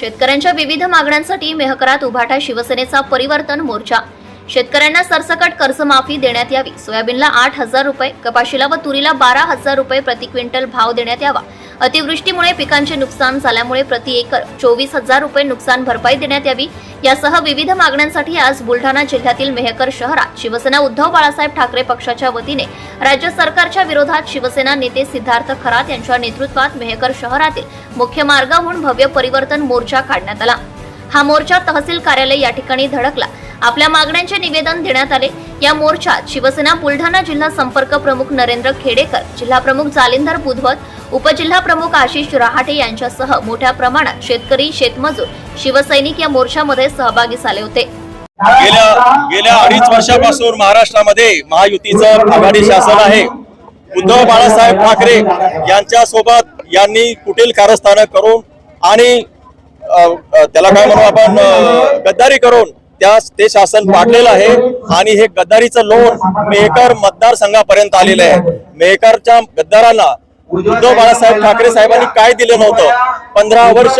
शेतकऱ्यांच्या विविध मागण्यांसाठी मेहकरात उभाटा शिवसेनेचा परिवर्तन मोर्चा. शेतकऱ्यांना सरसकट कर्जमाफी देण्यात यावी. सोयाबीनला आठ हजार रुपये कपाशीला व तुरीला बारा हजार रुपये प्रति क्विंटल भाव देण्यात यावा. अतिवृष्टीमुळे पिकांचे नुकसान झाल्यामुळे प्रति एकर चोवीस हजार रुपये नुकसान भरपाई देण्यात यावी. यासह विविध मागण्यांसाठी आज बुलढाणा जिल्ह्यातील मेहकर शहरात शिवसेना उद्धव बाळासाहेब ठाकरे पक्षाच्या वतीने राज्य सरकारच्या विरोधात शिवसेना नेते सिद्धार्थ खरात यांच्या नेतृत्वात मेहकर शहरातील मुख्य मार्गाहून भव्य परिवर्तन मोर्चा काढण्यात आला. हा मोर्चा तहसील कार्यालय या ठिकाणी धडकला. आपल्या मागण्यांचे निवेदन देण्यात आले. या मोर्चात शिवसेना बुलढाणा जिल्हा संपर्क प्रमुख नरेंद्र खेडेकर जिल्हा प्रमुख जालिंदर बुधवत उपजिल्हा प्रमुख आशिष रहाटे यांच्यासह मोठ्या प्रमाणात शेतकरी शेतमजूर शिवसैनिक या मोर्चामध्ये सहभागी झाले होते. गेल्या गेल्या अडीच वर्षापासून महाराष्ट्रामध्ये महायुतीचं आघाडी शासन आहे. उद्धव बाळासाहेब ठाकरे यांच्या सोबत यांनी कुटील कारस्थानं करून आणि त्याला काय म्हणू आपण गद्दारी करून त्या ते शासन पाडलेलं आहे आणि हे गद्दारीचं लोन मेहकर मतदारसंघापर्यंत आलेलं आहे. मेहकरच्या गद्दारांना उद्धव बाळासाहेब ठाकरे साहेबांनी काय दिलं नव्हतं? पंधरा वर्ष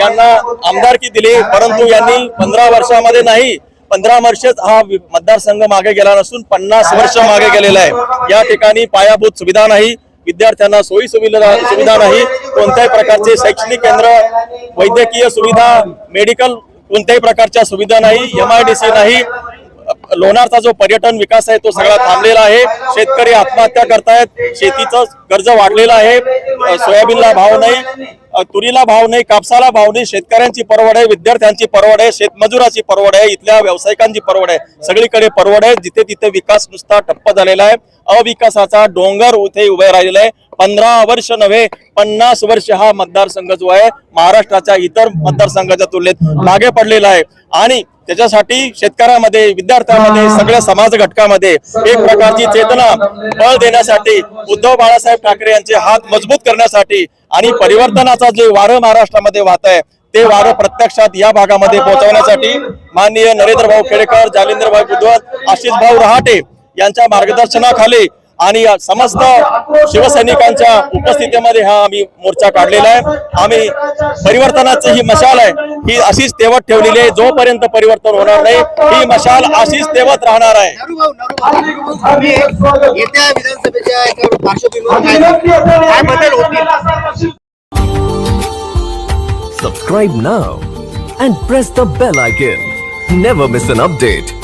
यांना आमदारकी दिली परंतु यांनी पंधरा वर्षामध्ये नाही पंधरा वर्ष हा मतदारसंघ मागे गेला नसून पन्नास वर्ष मागे गेलेला आहे. या ठिकाणी पायाभूत सुविधा नाही विद्यार्थ्यांना सोयी सुविधा सुविधा नाही कोणत्याही प्रकारचे शैक्षणिक केंद्र वैद्यकीय सुविधा मेडिकल कोणत्याही प्रकारच्या सुविधा नाही एमआयडीसी नाही लोणारचा जो पर्यटन विकास आहे तो सगळा थांबलेला आहे. शेतकरी आत्महत्या करतायत. शेतीचं कर्ज वाढलेलं आहे. सोयाबीनला भाव नाही. तुरीला भाव नाही कापसाला भाव नाही शेतकऱ्यांची परवड आहे विद्यार्थ्यांची परवड आहे शेतमजुराची परवड आहे इथल्या व्यावसायिकांची परवड आहे. सगळीकडे परवड आहे जिथे तिथे विकास नुसता ठप्प झालेला आहे. अविकासाचा डोंगर उथे उभे राहिलेला आहे. पंधरा वर्ष नव्हे पन्नास वर्ष हा मतदारसंघ जो आहे महाराष्ट्राच्या इतर मतदारसंघाच्या तुलनेत मागे पडलेला आहे. आणि त्याच्यासाठी शेतकऱ्यामध्ये विद्यार्थ्यांमध्ये सगळ्या समाज घटकामध्ये एक प्रकारची चेतना बळ देण्यासाठी उद्धव बाळासाहेब ठाकरे यांचे हात मजबूत करण्यासाठी आणि परिवर्तनाचा जे वारं महाराष्ट्रामध्ये वाहत आहे ते वारं प्रत्यक्षात या भागामध्ये पोहोचवण्यासाठी माननीय नरेंद्र भाऊ खेडेकर जालिंद्र भाऊ बुधवत आशिष भाऊ रहाटे यांच्या मार्गदर्शनाखाली आणि समस्त शिवसैनिकांच्या उपस्थितीमध्ये हा आम्ही मोर्चा काढलेला आहे. आम्ही परिवर्तनाची ही मशाल आहे. ही अशीच तेवत ठेवलेली आहे जोपर्यंत परिवर्तन होणार नाही ही मशाल अशीच तेवत राहणार आहे येत्या विधानसभेच्या पार्श्वभूमीवर काय काय बदल होतील Subscribe now and press the bell icon. Never miss an update.